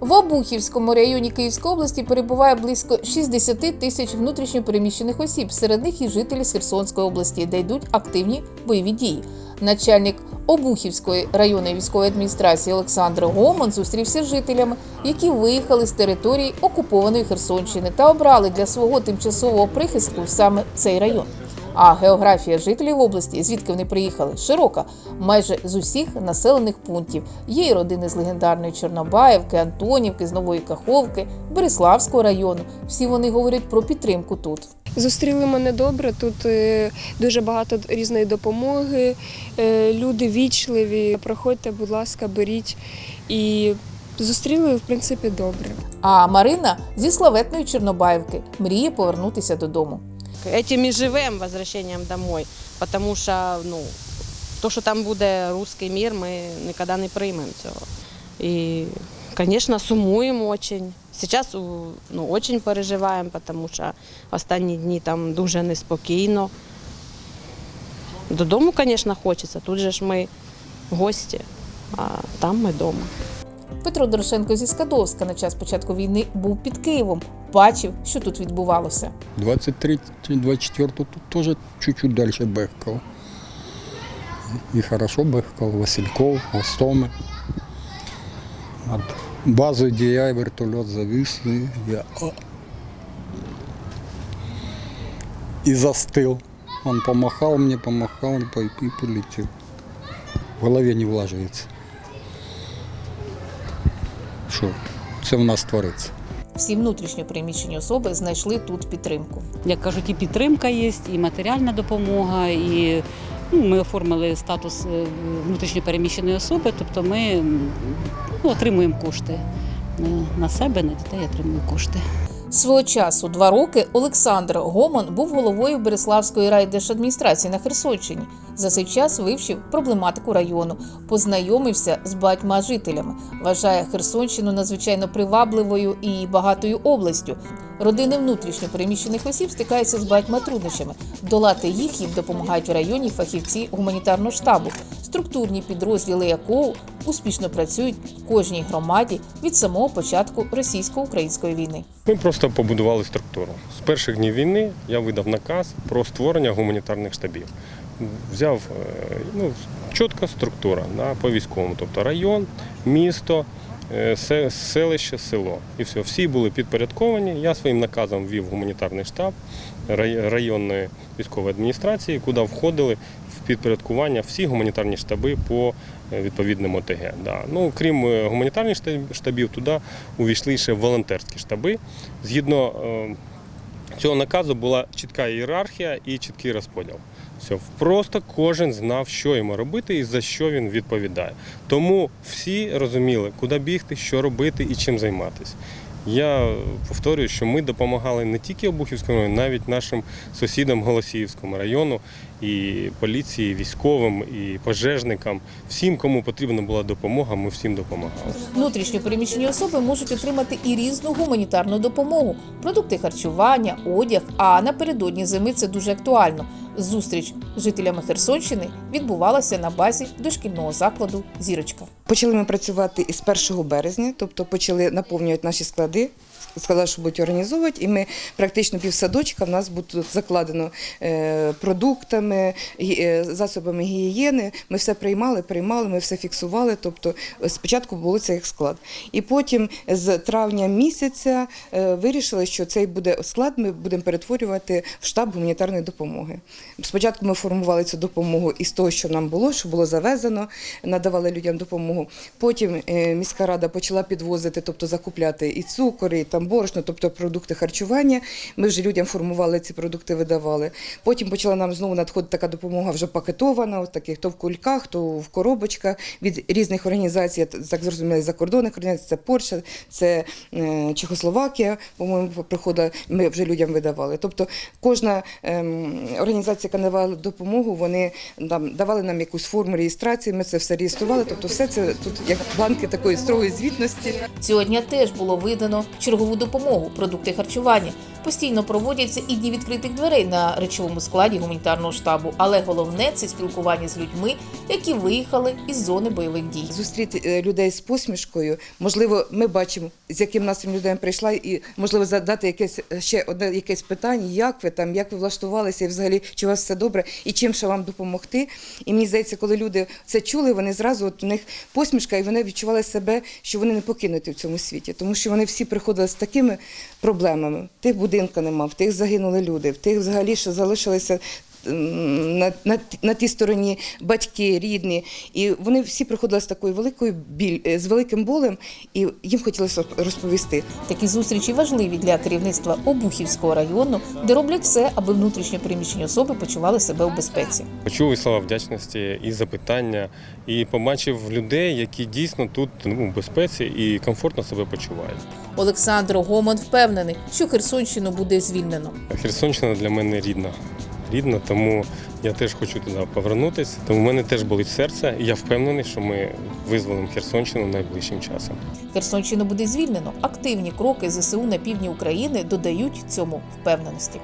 В Обухівському районі Київської області перебуває близько 60 тисяч внутрішньопереміщених осіб. Серед них і жителі з Херсонської області, де йдуть активні бойові дії. Начальник Обухівської районної військової адміністрації Олександр Гомон зустрівся з жителями, які виїхали з території окупованої Херсонщини та обрали для свого тимчасового прихистку саме цей район. А географія жителів області, звідки вони приїхали, широка, майже з усіх населених пунктів. Є і родини з легендарної Чорнобаївки, Антонівки, з Нової Каховки, Береславського району. Всі вони говорять про підтримку тут. Зустріли мене добре. Тут е, дуже багато різної допомоги. е, Люди вічливі. Проходьте, будь ласка, беріть. І зустріли, в принципі, добре. А Марина зі славетної Чорнобаївки мріє повернутися додому. Этим и живем возвращением домой, потому що ну, то, що там буде русський мір, ми ніколи не приймемо цього. І, звісно, сумуємо очень. Зараз ну, очень переживаємо, тому що останні дні там дуже неспокійно. Додому, звісно, хочеться. Тут же ж ми гості, а там ми вдома. Петро Дорошенко зі Скадовська на час початку війни був під Києвом, бачив, що тут відбувалося. 23 24 тут тоже чуть-чуть дальше Бехкова. И хорошо Бехков, Васильков, Гостомы. От базы, где я, вертолет завис, и я а, и застыл. Он помахал мне, помахал и по- и полетел. В голове не влаживается. Що це в нас твориться? Всі внутрішньо приміщені особи знайшли тут підтримку. як кажуть, і підтримка є, і матеріальна допомога, і ну, ми оформили статус внутрішньо внутрішньопереміщеної особи, тобто ми ну, отримуємо кошти Е, на себе, на дітей отримуємо кошти. Свого часу два роки Олександр Гомон був головою Береславської райдержадміністрації на Херсонщині. За цей час вивчив проблематику району, познайомився з багатьма жителями. Вважає Херсонщину надзвичайно привабливою і багатою областю. Родини внутрішньо переміщених осіб стикаються з багатьма труднощами. Долати їх їм допомагають в районі фахівці гуманітарного штабу, структурні підрозділи якого успішно працюють в кожній громаді від самого початку російсько-української війни. Ми просто побудували структуру. З перших днів війни я видав наказ про створення гуманітарних штабів. Взяв е, ну, чітка структура да, по військовому, тобто район, місто, селище, село. І все. Всі були підпорядковані. Я своїм наказом ввів гуманітарний штаб районної військової адміністрації, куди входили в підпорядкування всі гуманітарні штаби по відповідному відповідним ОТГ. Да. Ну, крім е, гуманітарних штаб- штабів, туди увійшли ще волонтерські штаби. Згідно е, цього наказу була чітка ієрархія і чіткий розподіл. Все, просто кожен знав, що йому робити і за що він відповідає. Тому всі розуміли, куди бігти, що робити і чим займатися. Я повторюю, що ми допомагали не тільки Обухівському району, навіть нашим сусідам Голосіївському району, і поліції, і військовим, і пожежникам. Всім, кому потрібна була допомога, ми всім допомагали. Внутрішньо переміщені особи можуть отримати і різну гуманітарну допомогу: продукти харчування, одяг. А напередодні зими це дуже актуально. Зустріч з жителями Херсонщини відбувалася на базі дошкільного закладу Зірочка. Почали ми працювати із 1 березня, тобто почали наповнювати наші склади. Сказали, що будуть організовувати, і ми практично півсадочка в нас буде закладено е, продуктами, е, засобами гігієни. Ми все приймали, приймали, ми все фіксували. Тобто е, спочатку було це як склад. І потім з травня місяця вирішили, що цей буде склад ми будемо перетворювати в штаб гуманітарної допомоги. Спочатку ми формували цю допомогу із того, що нам було, що було завезено, надавали людям допомогу. Потім міська рада почала підвозити, тобто закупляти і цукор, і там борошно, тобто продукти харчування. Ми вже людям формували ці продукти, видавали. Потім почала нам знову надходити така допомога вже пакетована, от таких то в кульках, то в коробочках від різних організацій, так зрозуміло, закордонних організацій. Це Польща, це е, Чехословакія, по-моєму, приходить, ми вже людям видавали. Тобто кожна ем, організація, яка надавала допомогу, вони там давали нам якусь форму реєстрації. Ми це все реєстрували. Тобто, все це тут як бланки такої строгої звітності. Цього дня теж було видано чергову допомогу, продукти харчування. Постійно проводяться і дні відкритих дверей на речовому складі гуманітарного штабу, але головне це спілкування з людьми, які виїхали із зони бойових дій. Зустріти е, людей з посмішкою. Можливо, ми бачимо, з яким настроєм людина прийшла, і можливо задати якесь е, ще одне якесь питання, як ви там, як ви влаштувалися, і взагалі чи у вас все добре, і чим ще вам допомогти. І мені здається, коли люди це чули, вони зразу от у них посмішка, і вони відчували себе, що вони не покинуті в цьому світі, тому що вони всі приходили з такими проблемами. В тих будинка нема, в тих загинули люди, в тих взагалі ще залишилися. На, на, на тій стороні батьки, рідні, і вони всі приходили з такою великою біль е, з великим болем, і їм хотілося розповісти. Такі зустрічі важливі для керівництва Обухівського району, де роблять все, аби внутрішньо переміщені особи почували себе у безпеці. Почув і слова вдячності, і запитання, і побачив людей, які дійсно тут ну, в безпеці і комфортно себе почувають. Олександр Гомон впевнений, що Херсонщину буде звільнено. Херсонщина для мене рідна. Рідна, тому я теж хочу туди повернутися. Тому в мене теж болить серце, і я впевнений, що ми визволимо Херсонщину найближчим часом. Херсонщину буде звільнено. Активні кроки ЗСУ на півдні України додають цьому впевненості.